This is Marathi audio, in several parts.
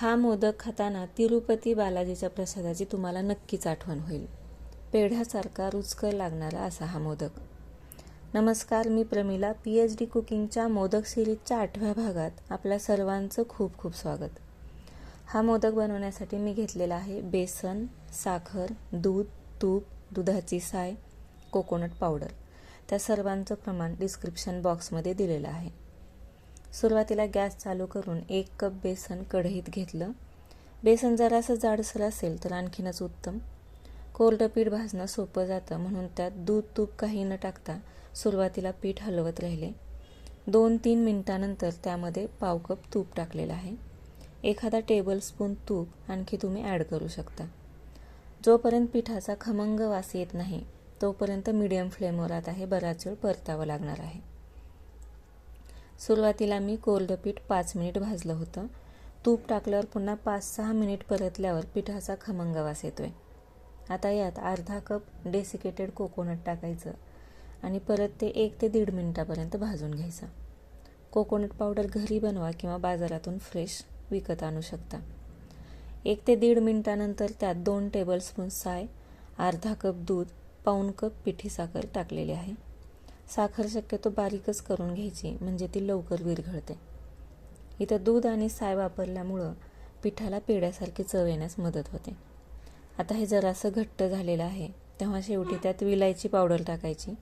हा मोदक खाताना तिरुपती बालाजीच्या प्रसादाची तुम्हाला नक्कीच आठवण होईल. पेढ्यासारखा रुचकर लागणारा असा हा मोदक. नमस्कार मी प्रमिला पी एच डी कुकिंगच्या मोदक सिरीजच्या आठव्या भागात आपल्या सर्वांचं खूप खूप स्वागत. हा मोदक बनवण्यासाठी मी घेतलेला आहे बेसन साखर दूध तूप दुधाची साय कोकोनट पावडर. त्या सर्वांचं प्रमाण डिस्क्रिप्शन बॉक्समध्ये दिलेलं आहे. सुरुवातीला गॅस चालू करून एक कप बेसन कढईत घेतलं. बेसन जरासं जाडसर असेल तर आणखीनच उत्तम. कोरडं पीठ भाजणं सोपं जातं म्हणून त्यात दूध तूप काही न टाकता सुरुवातीला पीठ हलवत राहिले. दोन तीन मिनटानंतर त्यामध्ये पाव कप तूप टाकलेलं आहे. एखादा टेबलस्पून तूप आणखी तुम्ही ॲड करू शकता. जोपर्यंत पिठाचा खमंग वास येत नाही तोपर्यंत मीडियम फ्लेमवर आता हे बराच वेळ परतावं लागणार आहे. सुरुवातीला मी कोरडं पीठ पाच मिनिट भाजलं होतं. तूप टाकल्यावर पुन्हा पाच सहा मिनिट परतल्यावर पिठाचा खमंग वास आहे आता यात अर्धा कप डेसिकेटेड कोकोनट टाकायचं आणि परत ते एक ते दीड मिनिटापर्यंत भाजून घ्यायचं. कोकोनट पावडर घरी बनवा किंवा बाजारातून फ्रेश विकत आणू शकता. एक ते दीड मिनिटानंतर त्यात दोन टेबलस्पून साय अर्धा कप दूध पाऊण कप पिठी साखर टाकलेली आहे. साखर शक्यतो बारीकच करून घ्यायची म्हणजे ती लवकर विरघळते. इथं दूध आणि साय वापरल्यामुळं पिठाला पेड्यासारखी चव येण्यास मदत होते. आता हे जरासं घट्ट झालेलं आहे तेव्हा शेवटी त्यात विलायची पावडर टाकायची.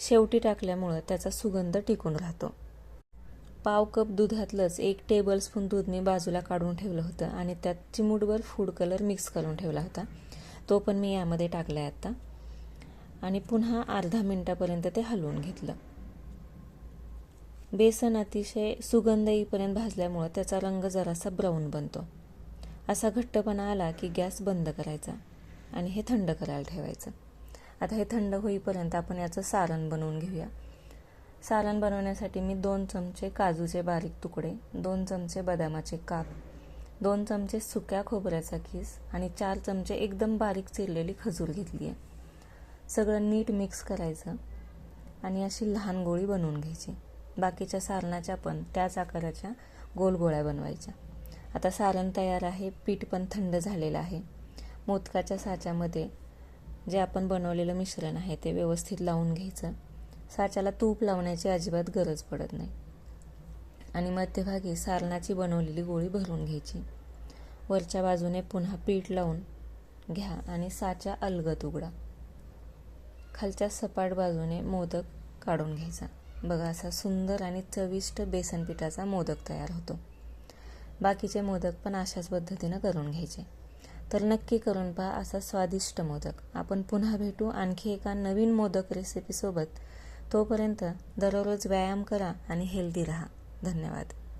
शेवटी टाकल्यामुळं त्याचा सुगंध टिकून राहतो. पाव कप दुधातलंच एक टेबलस्पून दूध मी बाजूला काढून ठेवलं होतं आणि त्यात चिमूटभर फूड कलर मिक्स करून ठेवला होता. तो पण मी यामध्ये टाकला आहे आत्ता आणि पुन्हा अर्धा मिनटापर्यंत ते हलवून घेतलं. बेसन अतिशय सुगंध येईपर्यंत भाजल्यामुळं त्याचा रंग जरासा ब्राऊन बनतो. असा घट्टपणा आला की गॅस बंद करायचा आणि हे थंड करायला ठेवायचं. आता हे थंड होईपर्यंत आपण याचं सारण बनवून घेऊया. सारण बनवण्यासाठी मी दोन चमचे काजूचे बारीक तुकडे दोन चमचे बदामाचे काप दोन चमचे सुक्या खोबऱ्याचा खीस आणि चार चमचे एकदम बारीक चिरलेली खजूर घेतली आहे सगळं नीट मिक्स करायचं आणि अशी लहान गोळी बनवून घ्यायची. बाकीच्या सारणाच्या पण त्याच आकाराच्या गोल गोळ्या बनवायच्या. आता सारण तयार आहे पीठ पण थंड झालेलं आहे. मोदकाच्या साच्यामध्ये जे आपण बनवलेलं मिश्रण आहे ते व्यवस्थित लावून घ्यायचं. साच्याला तूप लावण्याची अजिबात गरज पडत नाही. आणि मध्यभागी सारणाची बनवलेली गोळी भरून घ्यायची. वरच्या बाजूने पुन्हा पीठ लावून घ्या आणि साच्या अलगत उघडा. खालच्या सपाट बाजूने मोदक काढून घ्यायचा. बघा असा सुंदर आणि चविष्ट बेसन पिठाचा मोदक तयार होतो. बाकीचे मोदक पण अशाच पद्धतीनं करून घ्यायचे. तर नक्की करून पहा असा स्वादिष्ट मोदक. आपण पुन्हा भेटू आणखी एका नवीन मोदक रेसिपीसोबत तोपर्यंत दररोज व्यायाम करा आणि हेल्दी राहा. धन्यवाद.